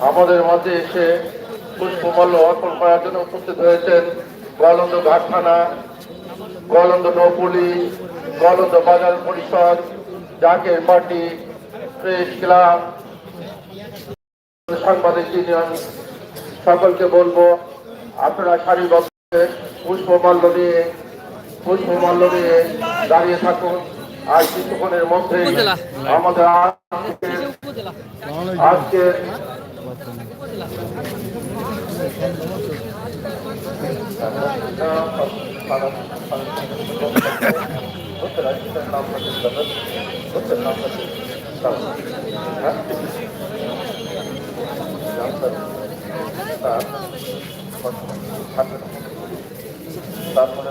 আমাদের মাঝে এসে পুষ্পমাল্য অর্পণ করার জন্য উপস্থিত হয়েছেন গোয়ালন্দ ঘাট থানা গোয়ালন্দ নৌ পুলিশ গোয়ালন্দ বাজার পরিষদ জাকের পার্টি প্রেস ক্লাব সাংবাদিক ইউনিয়ন সকলকে বলব আপনারা সারিবদ্ধ পুষ্পমাল্য নিয়ে পুষ্পমাল্য নিয়ে দাঁড়িয়ে থাকুন। আর কিছুক্ষণের মধ্যে আমাদের আজকের তারপরে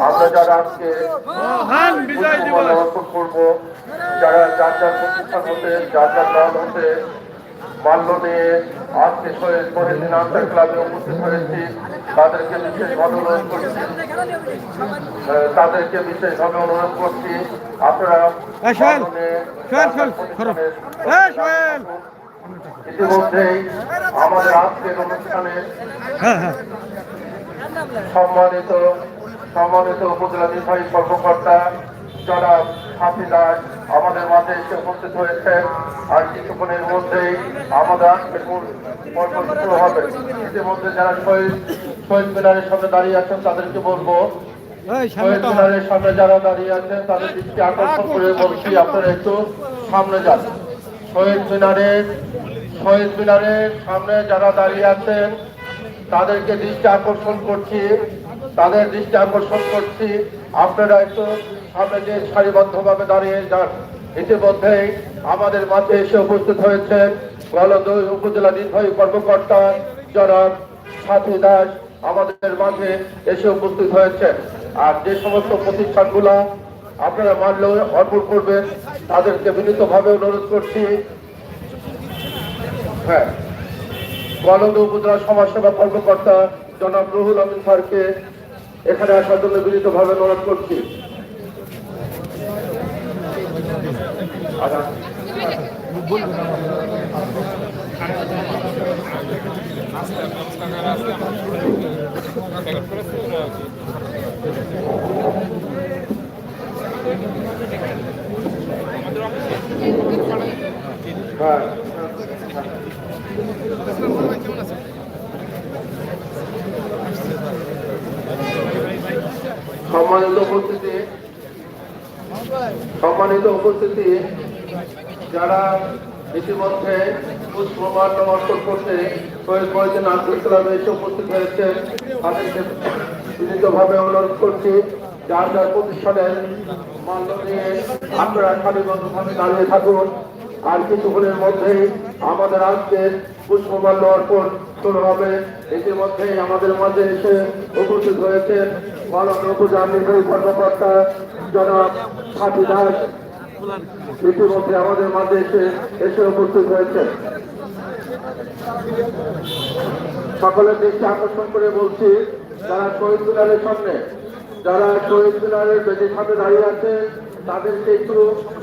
আমরা যারা আজকে মহান বিজয় দিবস। করব যারা যার যার প্রতিষ্ঠান হতে যার যার দল হতে মাল্য নিয়ে আজকে শহীদ আনসার ক্লাবে উপস্থিত হয়েছি তাদেরকে বিশেষভাবে অনুরোধ করছি। তাদেরকে বিশেষভাবে অনুরোধ করছি আপনারা। ইতিমধ্যেই আমাদের আজকের অনুষ্ঠানে হ্যাঁ হ্যাঁ। সম্মানিত সম্মানিত উপজেলা নির্বাহী কর্মকর্তা যারা হাফি দাস আমাদের মাঝে এসে উপস্থিত হয়েছেন। আর কিছুক্ষণের মধ্যেই আমাদের আজকের পর্ব শুরু হবে। ইতিমধ্যে যারা শহীদ শহীদ মিনারের সামনে দাঁড়িয়ে আছেন তাদেরকে বলব শহীদ মিনারের সামনে যারা দাঁড়িয়ে আছেন তাদের দৃষ্টি আকর্ষণ করে বলছি আপনারা একটু সামনে যান। শহীদ মিনারের শহীদ মিনারের সামনে যারা দাঁড়িয়ে আছেন তাদেরকে দৃষ্টি আকর্ষণ করছি। তাদের দৃষ্টি আকর্ষণ করছি। আপনারা একটু সামনে যে সারিবদ্ধভাবে দাঁড়িয়ে যান ইতিমধ্যেই আমাদের মাঝে এসে উপস্থিত হয়েছেন গলদ উপজেলা নির্বাহী কর্মকর্তা জনাব সাথী দাস আমাদের মাঝে এসে উপস্থিত হয়েছেন। আর যে সমস্ত প্রতিষ্ঠানগুলা আপনারা মানলে অর্পণ করবেন, তাদেরকে বিনীতভাবে অনুরোধ করছি। হ্যাঁ গলন্দ উপজেলা সমাজসেবা কর্মকর্তা জনাব রুহুল আমিন স্যারকে এখানে আসার জন্য বিনীতভাবে অনুরোধ করছি আচ্ছা। হ্যাঁ সম্মানিত উপস্থিতি। সম্মানিত উপস্থিতি, যারা ইতিমধ্যে পুষ্পমাল্য অর্পণ অনুরোধ দাঁড়িয়ে থাকুন। আর কিছুক্ষণের মধ্যেই আমাদের আজকের পুষ্পমাল্য অর্পণ শুরু হবে। ইতিমধ্যেই আমাদের মাঝে এসে উপস্থিত হয়েছে মানব উপজেলা নির্বাহী কর্মকর্তা জনাব সাথী দাস। ইতিমধ্যে আমাদের মাঝে এসে এসে উপস্থিত হয়েছে। সকলের দৃষ্টি আকর্ষণ করে বলছি, যারা শহীদ মিনারের সামনে, যারা শহীদ মিনারের বেদির সামনে দাঁড়িয়ে আছে, তাদেরকে একটু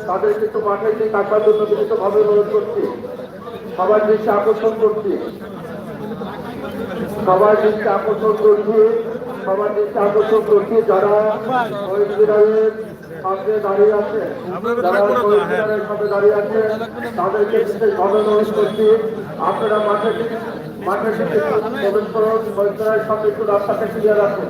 তাদেরকে একটু মাঠে দিয়ে কাটার জন্য বিনীত ভাবে অনুরোধ করছি। সবার দৃষ্টি আকর্ষণ করছি। সবার দৃষ্টি আকর্ষণ করছি সবার দৃষ্টি আকর্ষণ করছি যারা শহীদ মিনারের সামনে দাঁড়িয়ে আছে যারা শহীদ মিনারের সামনে দাঁড়িয়ে আছে তাদেরকে বিশেষ অনুরোধ করছি। আপনারা মাঠে মাঠে থেকে প্রবেশ করুন শহীদ মিনারের সামনে একটু রাস্তাটা ক্লিয়ার রাখুন।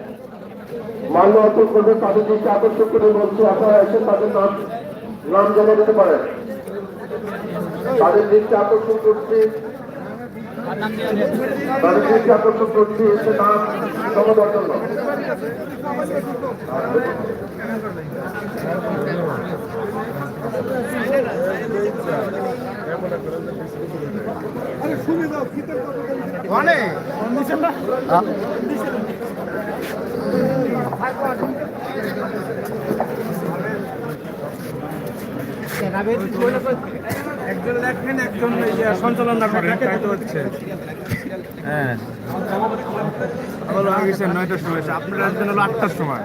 মাল্য অর্পণ করবে তাদের দৃষ্টি আকর্ষণ করে বলছি আপনারা এসে তাদের নাম নাম জমা দিতে পারেন তাদের দৃষ্টি আকর্ষণ করছি। তাদের দৃষ্টি আকর্ষণ করছি এসে নাম জমা দেওয়ার জন্য একজন লেখেন একজন সঞ্চালনা করেন তাই তো হচ্ছে। হ্যাঁ। হয়ে গেছে নয়টার সময় আপনার আসবেন হলো আটটার সময়।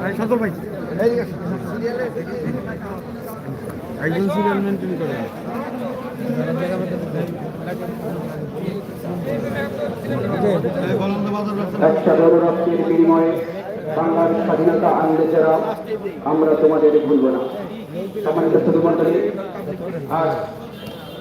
ভাই একজন সিরিয়াল মেনটেন করে বড় রক্তের বিনিময়ে বাংলার স্বাধীনতা আনলে যারা আমরা তোমাদের ভুলব না। সম্মানিত শুধুমন্ডলী আজ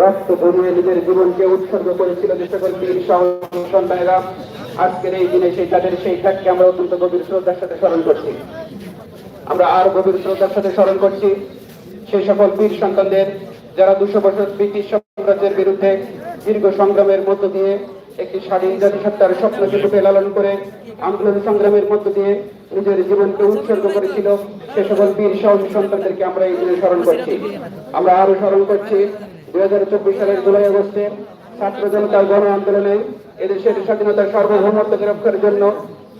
রক্ত জমিয়ে নিজের জীবনকে উৎসর্গ করেছিল যে সকল বীর সন্তানেরা। আজকের এই দিনে সেই তাদের সেই ত্যাগকে আমরা অত্যন্ত গভীর শ্রদ্ধার সাথে স্মরণ করছি। আমরা আর গভীর শ্রদ্ধার সাথে স্মরণ করছি সেই সকল বীর সন্তানদের যারা দুশো বছর ব্রিটিশ সাম্রাজ্যের বিরুদ্ধে দীর্ঘ সংগ্রামের মধ্য দিয়ে একটি স্বাধীন জাতিসত্তার স্বপ্নকে রূপে লালন করে আন্দোলন সংগ্রামের মধ্য দিয়ে নিজের জীবনকে উৎসর্গ করেছিল, সে সকল বীর সাহসী সন্তানদেরকে আমরা এই দিনে স্মরণ করছি। আমরা আরও স্মরণ করছি দুই হাজার চব্বিশ সালের জুলাই আগস্টে ছাত্র জনতার গণ আন্দোলনে এদেশের স্বাধীনতার সার্বভৌমত্বকে রক্ষার জন্য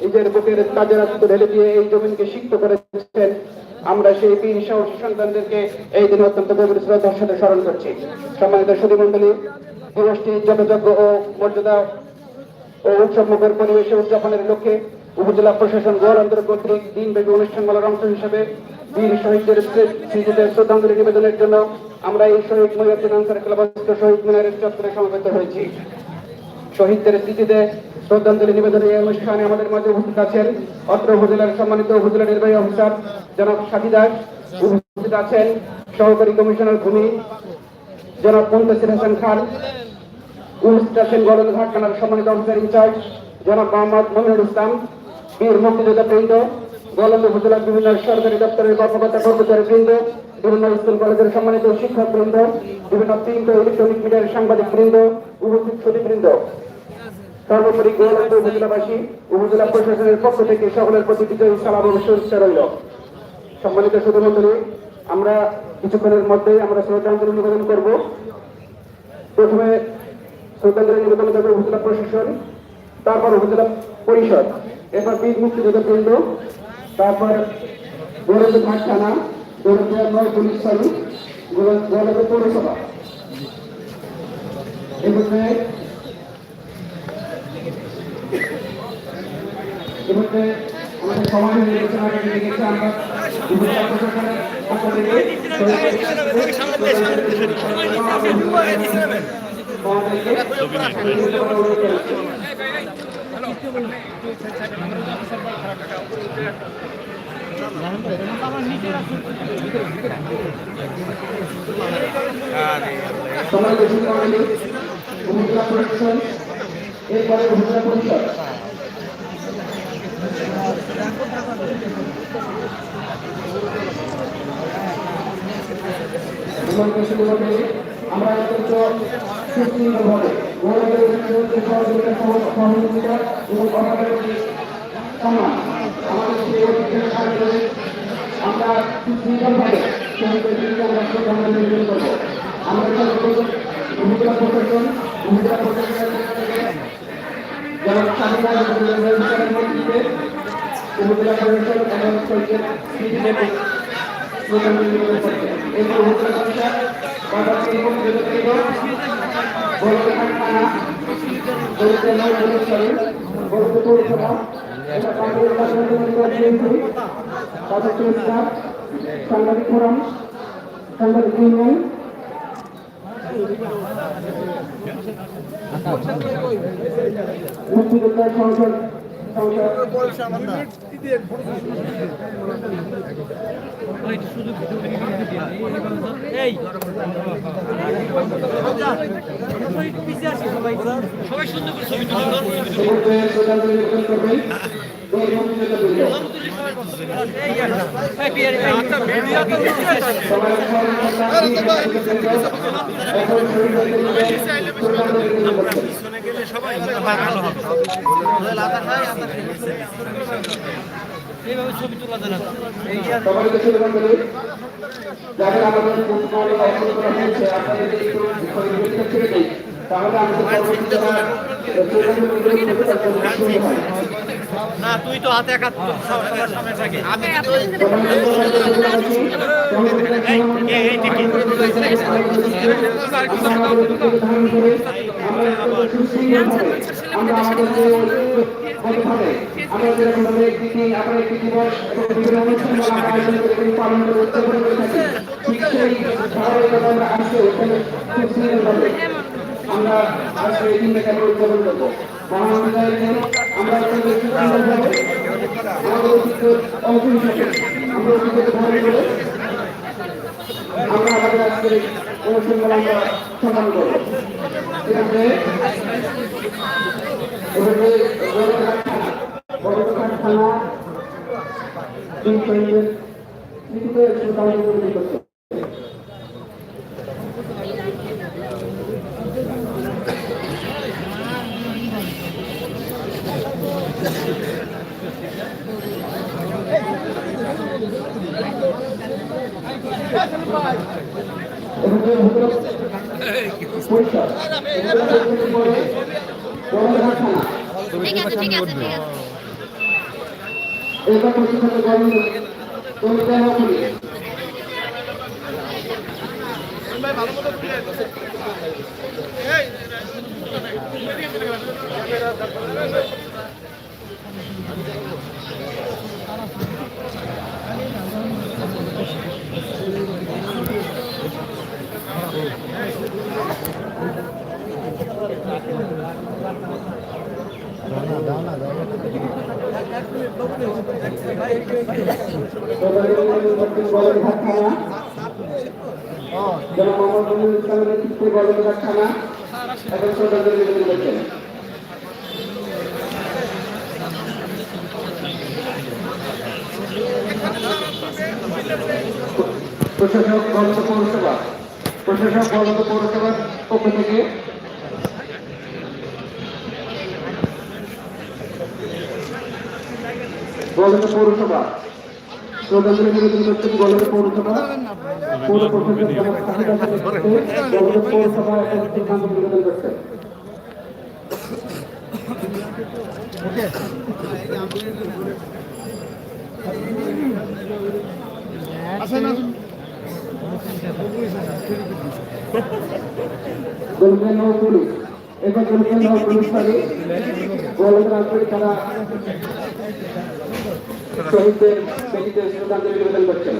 নিজের বুকের কাজের ঢেলে দিয়ে এই জমিনকে সিক্ত করেছেন। আমরা সেই বীর সাহসী সন্তানদেরকে এই দিনে অত্যন্ত গভীর শ্রদ্ধার সাথে স্মরণ করছি। সম্মানিত সুধী মন্ডলী দিবসটি ও মর্যাদা ও পরিবেশে উদযাপনের লক্ষ্যে উপজেলা প্রশাসন গোয়ালন্তর কর্তৃক দিনব্যাপী অনুষ্ঠানমালার অংশ হিসেবে বীর শহীদদের স্মৃতিতে শ্রদ্ধাঞ্জলি নিবেদনের জন্য আমরা এই শহীদ মহিউদ্দিন আনসার ক্লাবস্থ শহীদ মিনারের চত্বরে সমবেত হয়েছি। শহীদদের স্মৃতিতে শ্রদ্ধাঞ্জলি নিবেদনের এই অনুষ্ঠানে আমাদের মাঝে উপস্থিত আছেন অত্র উপজেলার সম্মানিত উপজেলা নির্বাহী অফিসার জনাব সাথী দাস, উপস্থিত আছেন সহকারী কমিশনার ভূমি জনাব মুন্তাসির হাসান খান উপস্থিত আছেন গলদঘাট থানার সম্মানিত অফিসার ইনচার্জ জনাব মোহাম্মদ মমিনুল ইসলাম, বীর মুক্তিযোদ্ধা বৃন্দ গোলন্দ উপজেলার বিভিন্ন সরকারি দপ্তরের কর্মকর্তা, কর্মচারী বৃন্দ, বিভিন্ন স্কুল কলেজের সম্মানিত শিক্ষক বৃন্দ, বিভিন্ন প্রিন্ট ইলেকট্রনিক মিডিয়ার সাংবাদিক বৃন্দ, উপস্থিত সুদীবৃন্দ সর্বোপরি গোয়ালন্দ উপজেলাবাসী, উপজেলা প্রশাসনের পক্ষ থেকে সকলের প্রতি বিজয় সালাম ও শুভেচ্ছা রইল। সম্মানিত সুধীমন্ডলী, আমরা কিছুক্ষণের মধ্যেই আমরা শ্রদ্ধাঞ্জলি নিবেদন করব। প্রথমে শ্রদ্ধাঞ্জলি নিবেদন করবে উপজেলা প্রশাসন, তারপর উপজেলা পরিষদ, এরপর বীর মুক্তিযোদ্ধা বৃন্দ তারপর গোলন্দ ঘাট থানা নয় পুলিশ সার্ভিস গোলন্দ পৌরসভা। আমাদের আমরা। আমরা বেশি কমানি ভূমিকা প্রোডাকশন সুস্থ হবে আমরা বিরুদ্ধে আমরা সর্বপ্রথম প্রশাসন উপজেলা প্রশাসনের যেমন স্বাধীনতা মন্ত্রীকে উপজেলা প্রশাসন এবং নিবেদন করছে এরপর উপজেলা প্রশাসন সাংবাদিক ফোরাম সাংবাদিক ইউনিয়ন মুক্তিযোদ্ধা সংসদ সংসদ মুহূর্তে শ্রদ্ধাঞ্জলি নিবেদন করবেন দুই নিবেদন করবেন সবাইকে শুরু করে যাদের আমাদের ফুটবল অর্পণ করা হয়েছে আপনাদের যদি একটু ছেড়ে দিই তাহলে আমাদের পরবর্তী হয় না তুই তো হাতে একা সবার সামনে থাকে আমি আমরা আজকে এই দিনটাকে আমরা উদযাপন করব আমরা আমরা আমাদের আজকের অনুষ্ঠানগুলো আমরা সম্মান করব ঠিক আছে থানা দুই শহীদের স্মৃতিতে শ্রদ্ধাঞ্জলি করছে ঠিক আছে ঠিক আছে ঠিক আছে। এটা প্রশিক্ষণের গরম কমিটি নকরি বড়ঘাট থানা এখন শ্রদ্ধাঞ্জলি নিবেদন প্রশাসক বলদ পৌরসভা প্রশাসক বলদ পৌরসভার পক্ষ থেকে বলদ পৌরসভা শ্রদ্ধাঞ্জলি নিবেদন করছেন বলদ পৌরসভা পৌর পৌরসভা নিবেদন করছেন গল্পের নৌ পুলিশ এবার গল্পের নৌ পুলিশ তারা শহীদদের ব্যক্তিতে শ্রদ্ধাঞ্জলি নিবেদন করছেন।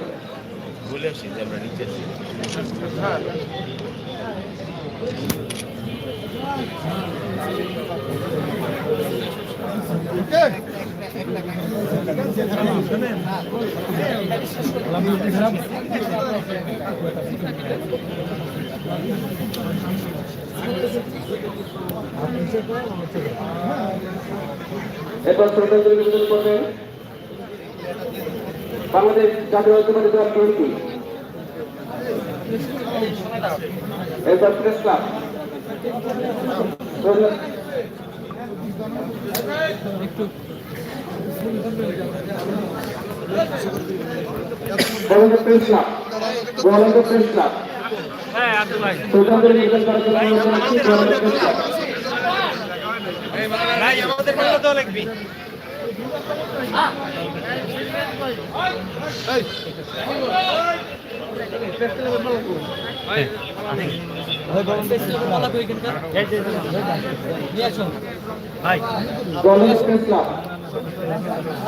এরপর শ্রদ্ধাঞ্জলি নিবেদন করবেন বাংলাদেশ জাতীয় ঐক্যবাদী দল বিএনপি এরপর গোয়ালন্দ প্রেস ক্লাব। সুলতানদের নির্বাচন করার ভাই ভাই গোয়ালন্দ প্রেস ক্লাব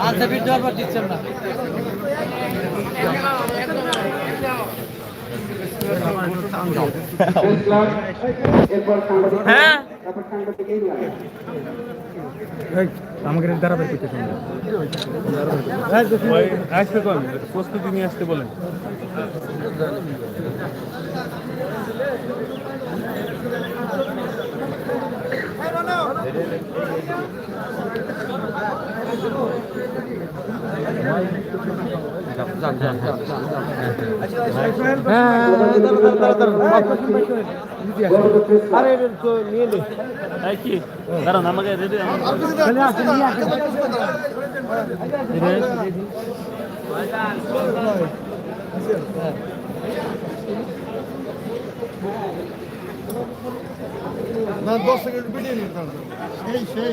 আনসার বিদ্যা আবার দিচ্ছেন না হ্যাঁ। আমাকে দাঁড়াবে করতে আসতে কম প্রস্তুতি নিয়ে আসতে বলেন। গোয়ালন্দ প্রেস ক্লাব দাঁড়ান আমাকে রেডি না দশ সেকেন্ড ভিডিও নিতে সেই সেই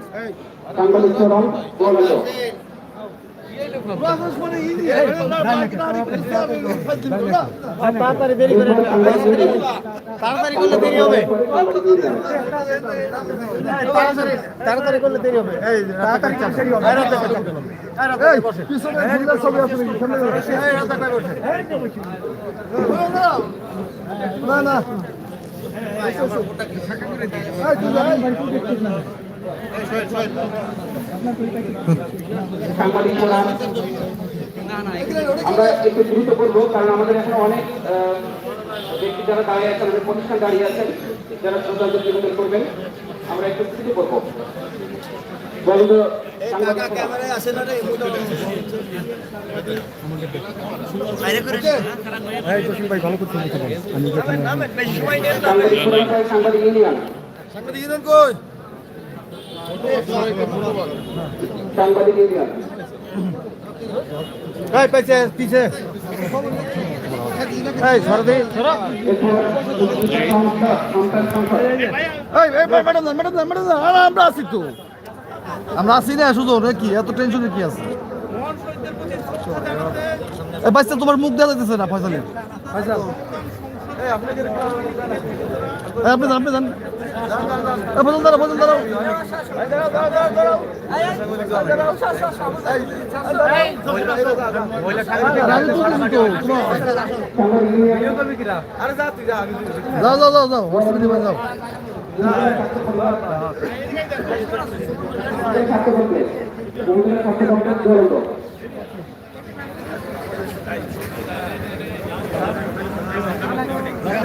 সাংবাদিক ফোরাম গোয়ালন্দ তাড়াতাড়ি দেরি করে তাড়াতাড়ি করলে দেরি হবে তাড়াতাড়ি করলে দেরি হবে এই তাড়াতাড়ি দেরি হবে। না না আমরা একটু দ্রুত করব কারণ আমাদের এখন অনেক ব্যক্তি যারা দাঁড়িয়ে আছেন আমাদের প্রতিষ্ঠান দাঁড়িয়ে আছেন যারা শ্রদ্ধাঞ্জলি নিবেদন করবেন আমরা একটু দ্রুত করব সাংবাদিক ইউনিয়ন। সাংবাদিক ইউনিয়ন পেছে এই এই, ম্যাডাম ম্যাডাম ম্যাডাম আমরা আছি তো। আমরা আছি না শুধু কি? এত টেনশনে কি আছে? তোমার মুখ দেখা যাইতেছে না ফয়সালি এই, আপনি আপনি যান ফজল দাঁড়াও ফজল দাঁড়াও যাও যাও যাও যাও যাও কংগ্রেস বহুদিনের ছাত্র কংগ্রেস গোয়ালন্দ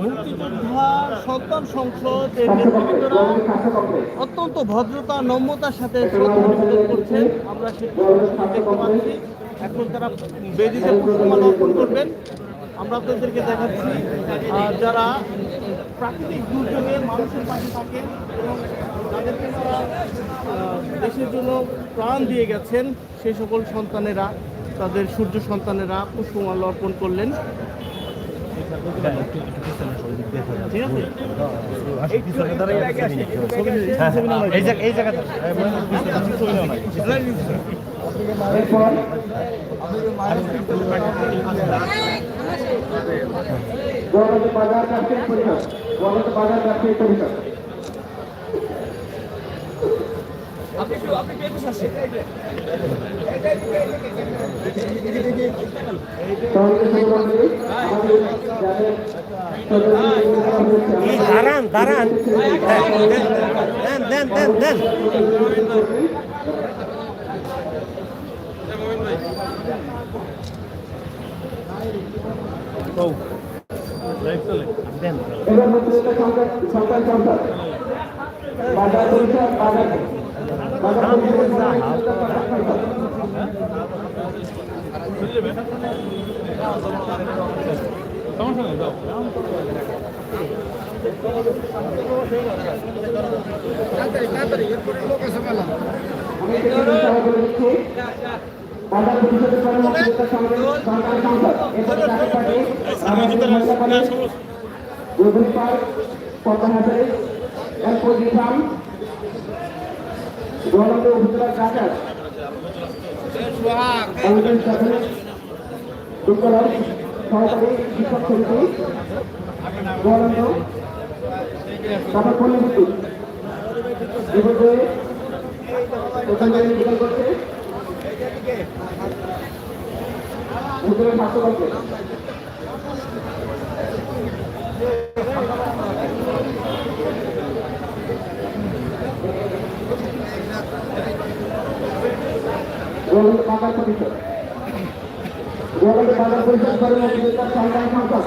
মুক্তিযোদ্ধা সন্তান সংসদ এর অত্যন্ত ভদ্রতা, নম্রতার সাথে শ্রদ্ধা করছেন। আমরা সেটি দেখতে পাচ্ছি। এখন তারা বেদিতে পুষ্পমাল অর্পণ করবেন। আমরা আপনাদেরকে দেখাচ্ছি যারা প্রাকৃতিক দুর্যোগে মানুষের পাশে থাকেন এবং যাদেরকে তারা দেশের জন্য প্রাণ দিয়ে গেছেন, সেই সকল সন্তানেরা, তাদের সূর্য সন্তানেরা পুষ্পমাল্য অর্পণ করলেন। বাজার রাষ্ট্রীয় পরিষদ বাজার রাষ্ট্রীয় পরিষদ সঙ্গে সঙ্গে আমাদের যাদের দাঁড়ান দাঁড়ান। দেন দেন দেন দেন। আমি পরিষদের কর্মকর্তার সঙ্গে সরকার সংসদ। এরপরে আমাদের পদ্মাহাজারে এলপোজি ফার্ম গোয়ালন্দ উপজেলার কাছার কংগ্রেস প্রাথমিক বিদ্যালয় সহকারী শিক্ষক সমিতি গোয়ালন্দ তারপর পল্লী বিদ্যুৎ এভাবে ওখানে নিবেদন করছে উপজেলা স্বাস্থ্য কমপ্লেক্স বাজার পরিষদ। গোয়ালন্দ বাজার পরিষদ সরকারি সংসদ।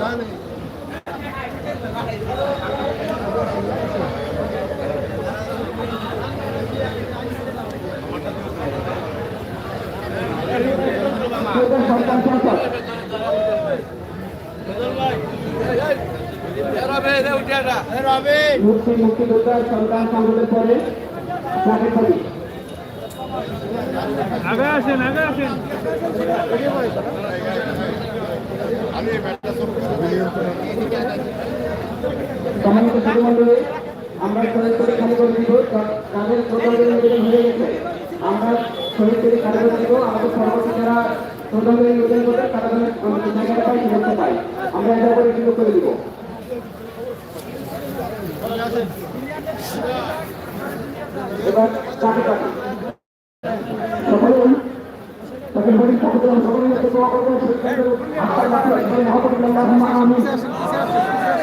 সরকার সংসদ। মুক্তি মুক্তিযোদ্ধার সন্তান সংসদের পরে যাকে করি সম্মানিত সুধীমণ্ডলী আমরা শহীদ করে খালি করে দিব তাদের শ্রদ্ধাঞ্জলি নিবেদন হয়ে গেছে। আমরা শহীদ করে এবার কাকে সকলে তাকে বলি সকলে সকলে একটু দোয়া করবেন আল্লাহ মহব্বত আল্লাহুম্মা আমিন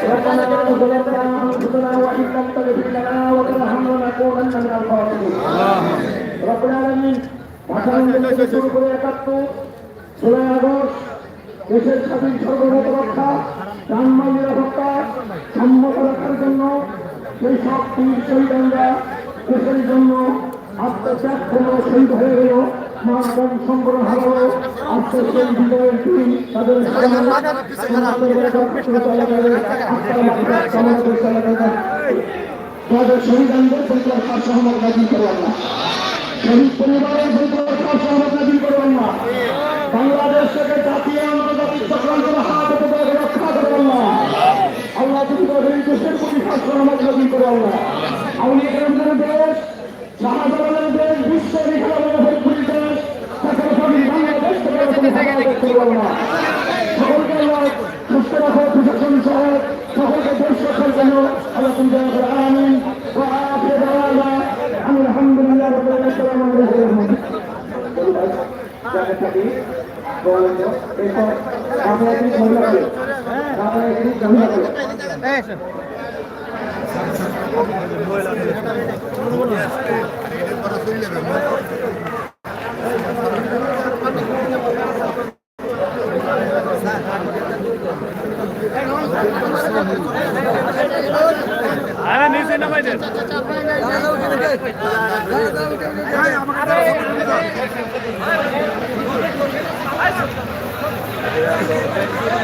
ربنا ظلمنا انفسنا وان لم تغفر لنا وترحمنا لنكونن من الخاسرين رب العالمين ভাষাঙ্গন থেকে শুরু করে একাত্তর ষোলোই আগস্ট দেশের স্বাধীন সর্বভৌম রক্ষা জানমাল নিরাপত্তা সম্মত রাখার জন্য সেই সব বীর শহীদানরা দেশের জন্য আত্মত্যাগ করলো শহীদ হয়ে গেল মানব সংগ্রহ হলো আজকে সেই বিজয়ের দিন তাদের তাদের শহীদানদের পরিবার তার সহমত দাবি করবেন না শহীদ পরিবারের পরিবার তার সহমত দাবি বাংলাদেশ থেকে জাতীয় দেশ বিশ্ব বিখ্যাত ভোজপুরি দেশ তাকে সবই থেকে কোনো বাংলাদেশ করবেন না সকলকে আল্লাহ সুস্থ রাখো প্রশাসন সহ সকলকে দেশ রক্ষার জন্য আল্লাহ তুমি দয়া করে আমিন ও আখির দাওয়ানা আমি আলহামদুলিল্লাহ রাব্বিল আলামিন আমরা